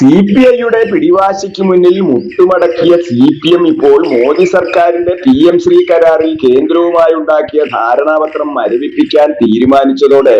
C P ഐയുടെ പിടിവാശിക്ക് മുന്നിൽ മുട്ടുമടക്കിയ C P M ഇപ്പോൾ മോദി സർക്കാരിന്റെ പി എം ശ്രീ കരാറിൽ കേന്ദ്രവുമായി ഉണ്ടാക്കിയ ധാരണാപത്രം മരവിപ്പിക്കാൻ തീരുമാനിച്ചതോടെ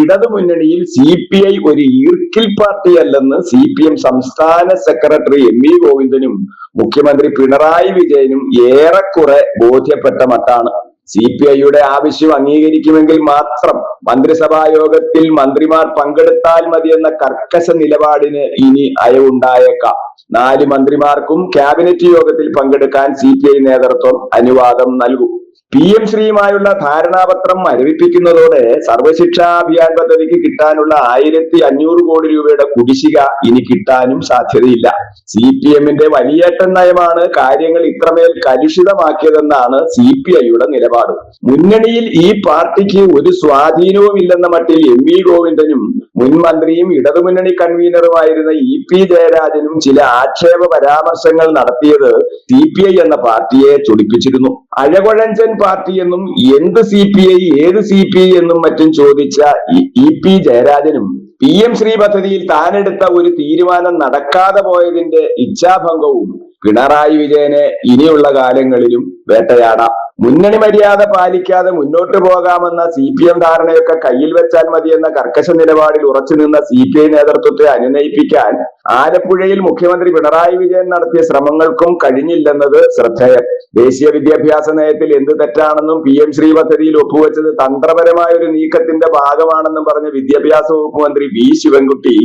ഇടതു മുന്നണിയിൽ സി പി ഐ ഒരു ഈർക്കിൽ പാർട്ടിയല്ലെന്ന് സി പി എം സംസ്ഥാന സെക്രട്ടറി എം വി ഗോവിന്ദനും മുഖ്യമന്ത്രി പിണറായി വിജയനും ഏറെക്കുറെ ബോധ്യപ്പെട്ട മട്ടാണ്. സി പി ഐയുടെ ആവശ്യം അംഗീകരിക്കുമെങ്കിൽ മാത്രം മന്ത്രിസഭാ യോഗത്തിൽ മന്ത്രിമാർ പങ്കെടുത്താൽ മതിയെന്ന കർക്കശ നിലപാടിന് ഇനി അയവുണ്ടായേക്കാം. നാല് മന്ത്രിമാർക്കും ക്യാബിനറ്റ് യോഗത്തിൽ പങ്കെടുക്കാൻ സി നേതൃത്വം അനുവാദം നൽകും. പി എം ശ്രീയുമായുള്ള ധാരണാപത്രം മരവിപ്പിക്കുന്നതോടെ സർവശിക്ഷാ അഭിയാൻ പദ്ധതിക്ക് കിട്ടാനുള്ള ആയിരത്തി അഞ്ഞൂറ് കോടി രൂപയുടെ കുടിശ്ശിക ഇനി കിട്ടാനും സാധ്യതയില്ല. സി പി എമ്മിന്റെ വലിയേട്ടൻ നയമാണ് കാര്യങ്ങൾ ഇത്രമേൽ കലുഷിതമാക്കിയതെന്നാണ് സി പി ഐയുടെ നിലപാട്. മുന്നണിയിൽ ഈ പാർട്ടിക്ക് ഒരു സ്വാധീനവും ഇല്ലെന്ന മട്ടിൽ എം വി ഗോവിന്ദനും മുൻ മന്ത്രിയും ഇടതുമുന്നണി കൺവീനറുമായിരുന്ന ഇ പി ജയരാജനും ചില ആക്ഷേപ പരാമർശങ്ങൾ നടത്തിയത് സി പി ഐ എന്ന പാർട്ടിയെ ചൊടിപ്പിച്ചിരുന്നു. അഴകൊഴഞ്ചൻ പാർട്ടി എന്നും എന്ത് സി പി ഐ ഏത് സി പി ഐ എന്നും മറ്റും ചോദിച്ച ഇ- പി ജയരാജനും പി എം ശ്രീ പദ്ധതിയിൽ താനെടുത്ത ഒരു തീരുമാനം നടക്കാതെ പോയതിന്റെ ഇച്ഛാഭംഗവും പിണറായി വിജയനെ ഇനിയുള്ള കാലങ്ങളിലും വേട്ടയാടാം. മുന്നണി മര്യാദ പാലിക്കാതെ മുന്നോട്ട് പോകാമെന്ന സി പി എം ധാരണയൊക്കെ കയ്യിൽ വെച്ചാൽ മതിയെന്ന കർക്കശ നിലപാടിൽ ഉറച്ചു നിന്ന സി പി ഐ നേതൃത്വത്തെ അനുനയിപ്പിക്കാൻ ആലപ്പുഴയിൽ മുഖ്യമന്ത്രി പിണറായി വിജയൻ നടത്തിയ ശ്രമങ്ങൾക്കും കഴിഞ്ഞില്ലെന്നത് ശ്രദ്ധേയം. ദേശീയ വിദ്യാഭ്യാസ നയത്തിൽ എന്ത് തെറ്റാണെന്നും പി എം ശ്രീ പദ്ധതിയിൽ ഒപ്പുവെച്ചത് തന്ത്രപരമായ ഒരു നീക്കത്തിന്റെ ഭാഗമാണെന്നും പറഞ്ഞ വിദ്യാഭ്യാസ വകുപ്പ് മന്ത്രി V Sivankutty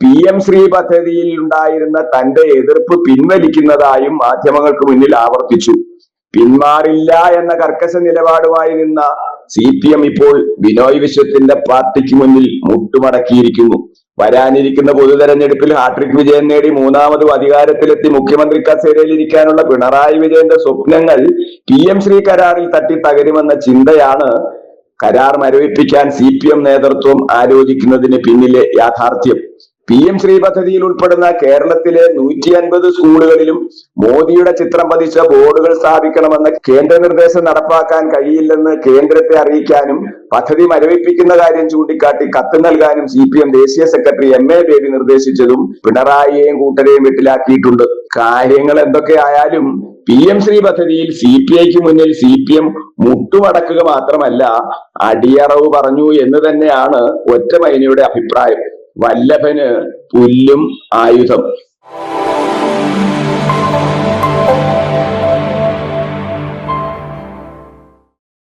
P M Shri പദ്ധതിയിൽ ഉണ്ടായിരുന്ന തന്റെ എതിർപ്പ് പിൻവലിക്കുന്നതായും മാധ്യമങ്ങൾക്ക് മുന്നിൽ ആവർത്തിച്ചു. പിന്മാറില്ല എന്ന കർക്കശ നിലപാടുമായി നിന്ന സി പി എം ഇപ്പോൾ ബിനോയ് വിശ്വത്തിന്റെ പാർട്ടിക്ക് മുന്നിൽ മുട്ടുമടക്കിയിരിക്കുന്നു. വരാനിരിക്കുന്ന പൊതു പൊതുതെരഞ്ഞെടുപ്പിൽ ഹാട്രിക് വിജയം നേടി മൂന്നാമതും അധികാരത്തിലെത്തി മുഖ്യമന്ത്രി കസേരയിൽ ഇരിക്കാനുള്ള പിണറായി വിജയന്റെ സ്വപ്നങ്ങൾ പി എം ശ്രീ കരാറിൽ തട്ടി തകരുമെന്ന ചിന്തയാണ് കരാർ മരവിപ്പിക്കാൻ സി പി എം നേതൃത്വം ആലോചിക്കുന്നതിന് പിന്നിലെ യാഥാർത്ഥ്യം. പി എം ശ്രീ പദ്ധതിയിൽ ഉൾപ്പെടുന്ന കേരളത്തിലെ നൂറ്റി അൻപത് സ്കൂളുകളിലും മോദിയുടെ ചിത്രം പതിച്ച ബോർഡുകൾ സ്ഥാപിക്കണമെന്ന കേന്ദ്ര നിർദ്ദേശം നടപ്പാക്കാൻ കഴിയില്ലെന്ന് കേന്ദ്രത്തെ അറിയിക്കാനും പദ്ധതി മരവിപ്പിക്കുന്ന കാര്യം ചൂണ്ടിക്കാട്ടി കത്ത് നൽകാനും സി പി എം ദേശീയ സെക്രട്ടറി എം എ ബേബി നിർദ്ദേശിച്ചതും പിണറായിയെയും കൂട്ടരെയും വീട്ടിലാക്കിയിട്ടുണ്ട്. കാര്യങ്ങൾ എന്തൊക്കെ ആയാലും പി എം ശ്രീ പദ്ധതിയിൽ സി പി ഐക്ക് മുന്നിൽ സി പി എം മുട്ടുമടക്കുക മാത്രമല്ല അടിയറവ് പറഞ്ഞു എന്ന് തന്നെയാണ് ഒറ്റമൈനയുടെ അഭിപ്രായം. വല്ലഭന് പുല്ലും ആയുധം.